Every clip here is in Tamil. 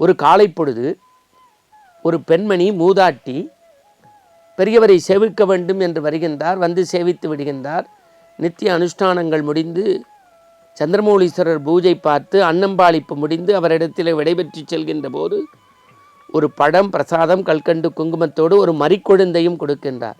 ஒரு காலை பொழுது ஒரு பெண்மணி மூதாட்டி பெரியவரை சேவிக்க வேண்டும் என்று வருகின்றார் வந்து சேவித்து விடுகின்றார். நித்திய அனுஷ்டானங்கள் முடிந்து சந்திரமௌலீஸ்வரர் பூஜை பார்த்து அன்னம்பாளிப்பு முடிந்து அவரிடத்தில் விடைபெற்று செல்கின்ற போது ஒரு படம் பிரசாதம் கல்கண்டு குங்குமத்தோடு ஒரு மறிக்கொழுந்தையும் கொடுக்கின்றார்.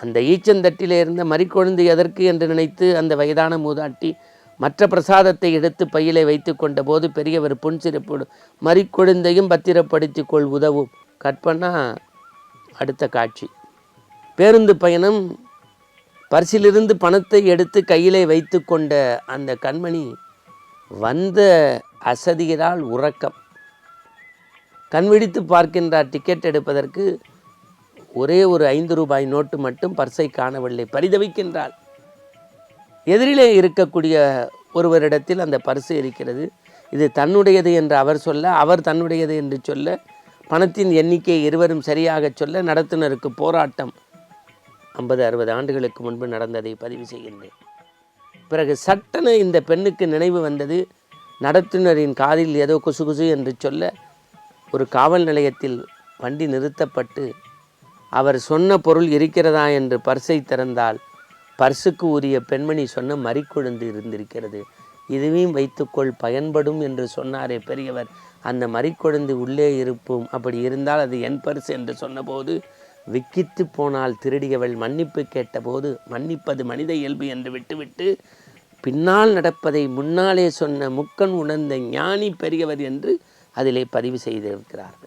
அந்த ஈச்சந்தட்டிலே இருந்த மறிக்கொழுந்து எதற்கு என்று நினைத்து அந்த வயதான மூதாட்டி மற்ற பிரசாதத்தை எடுத்து பையிலே வைத்து கொண்ட போது பெரியவர் புன்சிறப்பு மறிக்கொழுந்தையும் பத்திரப்படுத்திக் கொள் உதவும். கற்பனா அடுத்த காட்சி. பேருந்து பயணம் பரிசிலிருந்து பணத்தை எடுத்து கையிலே வைத்து கொண்ட அந்த கண்மணி வந்த அசதியினால் உறக்கம். கண்விழித்து பார்க்கின்றார் டிக்கெட் எடுப்பதற்கு ஒரே ஒரு ஐந்து ரூபாய் நோட்டு மட்டும் பர்சை காணவில்லை. பரிதவிக்கின்றாள். எதிரிலே இருக்கக்கூடிய ஒருவரிடத்தில் அந்த பரிசு இருக்கிறது. இது தன்னுடையது என்று அவர் சொல்ல அவர் தன்னுடையது என்று சொல்ல பணத்தின் எண்ணிக்கை இருவரும் சரியாக சொல்ல நடத்துனருக்கு போராட்டம் ஐம்பது அறுபது ஆண்டுகளுக்கு முன்பு நடந்ததை பதிவு செய்கின்றேன். பிறகு சட்டென இந்த பெண்ணுக்கு நினைவு வந்தது. நடத்துனரின் காதில் ஏதோ குசு குசு என்று சொல்ல ஒரு காவல் நிலையத்தில் வண்டி நிறுத்தப்பட்டு அவர் சொன்ன பொருள் இருக்கிறதா என்று பரிசை திறந்தால் பர்சுக்கு உரிய பெண்மணி சொன்ன மறிக்கொழுந்து இருந்திருக்கிறது. இதுவையும் வைத்துக்கொள் பயன்படும் என்று சொன்னாரே பெரியவர். அந்த மறிக்கொழுந்து உள்ளே இருப்போம் அப்படி இருந்தால் அது என் பரிசு என்று சொன்னபோது விக்கித்து போனால் திருடியவள் மன்னிப்பு கேட்டபோது மன்னிப்பது மனித இயல்பு என்று விட்டுவிட்டு பின்னால் நடப்பதை முன்னாலே சொன்ன முக்கன் உணர்ந்த ஞானி பெரியவர் என்று அதிலே பதிவு செய்திருக்கிறார்கள்.